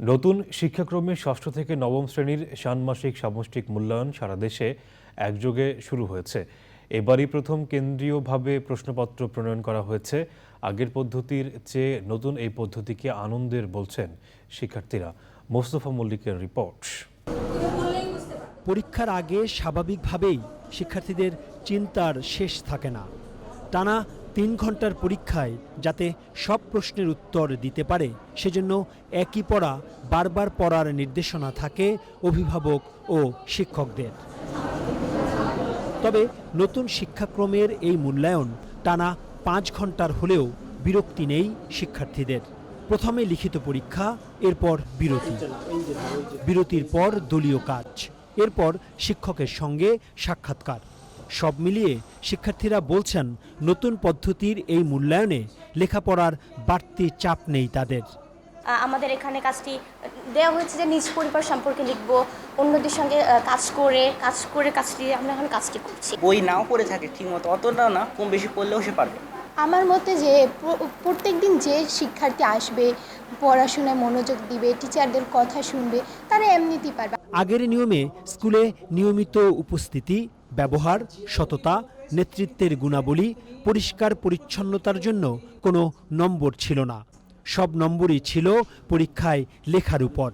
নতুন শিক্ষাক্রমে ষষ্ঠ থেকে নবম শ্রেণির ষান্মাসিক সামষ্টিক মূল্যায়ন সারা দেশে একযোগে শুরু হয়েছে। এবারই প্রথম কেন্দ্রীয়ভাবে প্রশ্নপত্র প্রণয়ন করা হয়েছে। আগের পদ্ধতির চেয়ে নতুন এই পদ্ধতিকে আনন্দের বলছেন শিক্ষার্থীরা। মোস্তফা মল্লিকের রিপোর্ট। পরীক্ষার আগে স্বাভাবিকভাবেই শিক্ষার্থীদের চিন্তার শেষ থাকে না। টানা তিন ঘণ্টার পরীক্ষায় যাতে সব প্রশ্নের উত্তর দিতে পারে, সেজন্য একই পড়া বারবার পড়ার নির্দেশনা থাকে অভিভাবক ও শিক্ষকদের। তবে নতুন শিক্ষাক্রমের এই মূল্যায়ন টানা পাঁচ ঘণ্টার হলেও বিরক্তি নেই শিক্ষার্থীদের। প্রথমে লিখিত পরীক্ষা, এরপর বিরতি। বিরতির পর দলীয় কাজ, এরপর শিক্ষকের সঙ্গে সাক্ষাৎকার। সব মিলিয়ে শিক্ষার্থীরা বলছেন নতুন পদ্ধতির এই মূল্যায়নে লেখাপড়ার বাড়তি চাপ নেই তাদের। আমাদের এখানে কাজটি দেওয়া হয়েছে যে নিজ পরিবার সম্পর্কে লিখব অন্যদের সঙ্গে কাজ করে কাজ করে কাজটি আমরা এখন কাজটি করছি। বই নাও পড়ে থাকে ঠিকমতো। অতটাও না কম বেশি পড়লেও সে পারবে। আমার মতে যে প্রত্যেক দিন যে শিক্ষার্থী আসবে পড়াশোনায় মনোযোগ দিবে টিচারদের কথা শুনবে তারা এমনিতেই পারবে। আগের নিয়মে স্কুলে নিয়মিত উপস্থিতি ব্যবহার, সততা, নেতৃত্বের গুণাবলী, পরিষ্কার পরিচ্ছন্নতার জন্য কোনো নম্বর ছিল না। সব নম্বরই ছিল পরীক্ষায় লেখার উপর।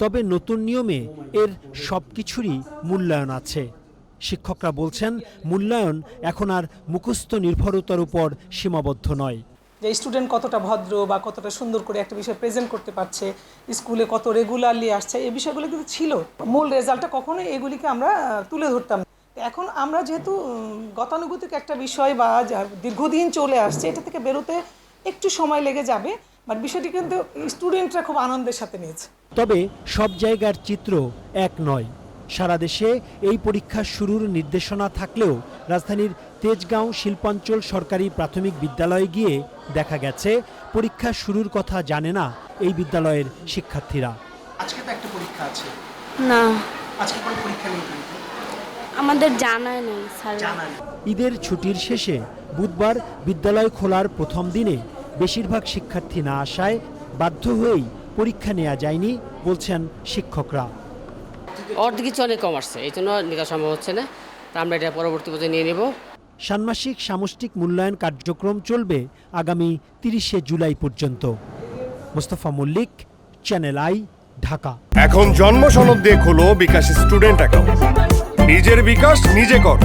তবে নতুন নিয়মে এর সব কিছুরই মূল্যায়ন আছে। শিক্ষকরা বলছেন, মূল্যায়ন এখন আর মুখস্থ নির্ভরতার উপর সীমাবদ্ধ নয়। যে স্টুডেন্ট কতটা ভদ্র বা কতটা সুন্দর করে একটা বিষয় প্রেজেন্ট করতে পারছে, স্কুলে কত রেগুলারলি আসছে, এই বিষয়গুলো কিন্তু ছিল। মূল রেজাল্টটা কখনোই এগুলিকে আমরা তুলে ধরতাম। এখন আমরা যেহেতু গতানুগতিক একটা বিষয় বা যা- দীর্ঘদিন চলে আসছে এটা থেকে বেরোতে একটু সময় লেগে যাবে বাট বিষয়টি কিন্তু স্টুডেন্টরা খুব আনন্দের সাথে নিয়েছে। তবে সব জায়গার চিত্র এক নয়। সারা দেশে এই পরীক্ষা শুরুর নির্দেশনা থাকলেও রাজধানীর তেজগাঁও শিল্পাঞ্চল সরকারি প্রাথমিক বিদ্যালয়ে গিয়ে দেখা গেছে পরীক্ষা শুরুর কথা জানে না এই বিদ্যালয়ের শিক্ষার্থীরা। আজকে তো একটা পরীক্ষা আছে। না। আজকে কোনো পরীক্ষা নেই আমাদের জানায় নেই স্যার। ঈদের ছুটির শেষে বুধবার বিদ্যালয় খোলার প্রথম দিনে বেশিরভাগ শিক্ষার্থী না আসায় বাধ্য হয়েই পরীক্ষা নেওয়া যায়নি বলছেন শিক্ষকরা। অর্ধেক কিছু অনেক কম আসছে এই জন্য নেওয়া সম্ভব হচ্ছে না। তা আমরা এটা পরবর্তী পর্যায়ে নিয়ে নেব। ষান্মাসিক সামষ্টিক মূল্যায়ন কার্যক্রম চলবে আগামী তিরিশে জুলাই পর্যন্ত। Mostafa Mallik channel I Dhaka. এখন জন্ম সনদ দিয়ে খোলো বিকাশ স্টুডেন্ট অ্যাকাউন্ট। নিজের বিকাশ নিজে কর।